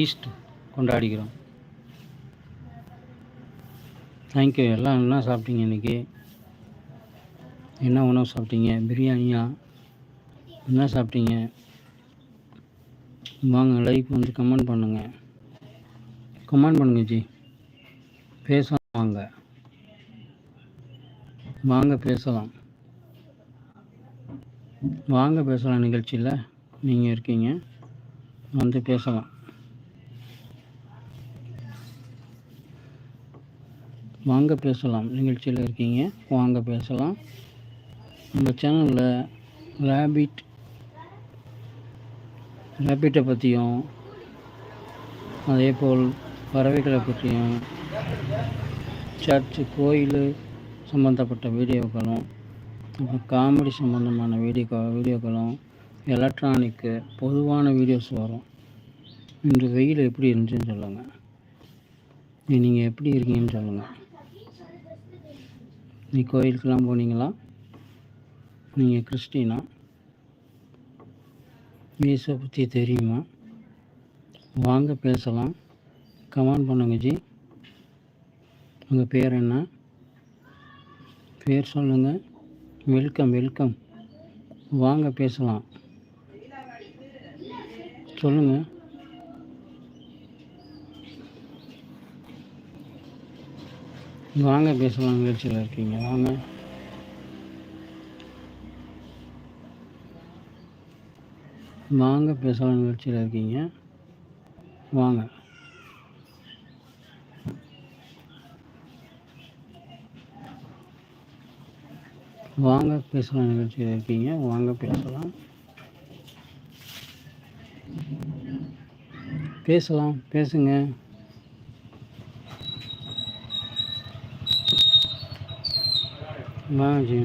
East கொண்டாடிக்கிறோம். Thank you எல்லாம் என்ன சாப்பிட்டீங்க இன்றைக்கி என்ன உணவு சாப்பிட்டீங்க? பிரியாணியா? என்ன சாப்பிட்டீங்க? வாங்க லைக் வந்து கமெண்ட் பண்ணுங்கள் கமெண்ட் பண்ணுங்க ஜி. பேசலாம் வாங்க. வாங்க பேசலாம். வாங்க பேசலாம் நிகழ்ச்சியில். நீங்கள் இருக்கீங்க. வந்து பேசலாம். வாங்க பேசலாம். நிகழ்ச்சியில் இருக்கீங்க. வாங்க பேசலாம். நம்ம சேனலில் ரேபிட் ரேபிட்டை பற்றியும் அதே போல் பறவைகளை பற்றியும் சர்ச்சு கோயில் சம்மந்தப்பட்ட வீடியோக்களும் அப்புறம் காமெடி சம்மந்தமான வீடியோ வீடியோக்களும் எலக்ட்ரானிக்கு பொதுவான வீடியோஸ் வரும். இன்று வெயில் எப்படி இருந்துச்சுன்னு சொல்லுங்கள் நீங்கள் எப்படி இருக்கீங்கன்னு சொல்லுங்கள் நீ கோயிலுக்கெல்லாம் போனீங்களா? நீங்கள் கிறிஸ்டினா? இயேசுவை பற்றி தெரியுமா? வாங்க பேசலாம். கமெண்ட் பண்ணுங்க ஜி. உங்கள் பேர் என்ன? பேர் சொல்லுங்கள் வெல்கம் வெல்கம் வாங்க பேசலாம். சொல்லுங்கள் வாங்க பேசலாம் நிகழ்ச்சியில் இருக்கீங்க. வாங்க. வாங்க பேசலாம் நிகழ்ச்சியில் இருக்கீங்க. வாங்க. வாங்க பேசலாம் நிகழ்ச்சியில் இருக்கீங்க. வாங்க பேசலாம். பேசலாம் பேசுங்க. வாங்க ஜி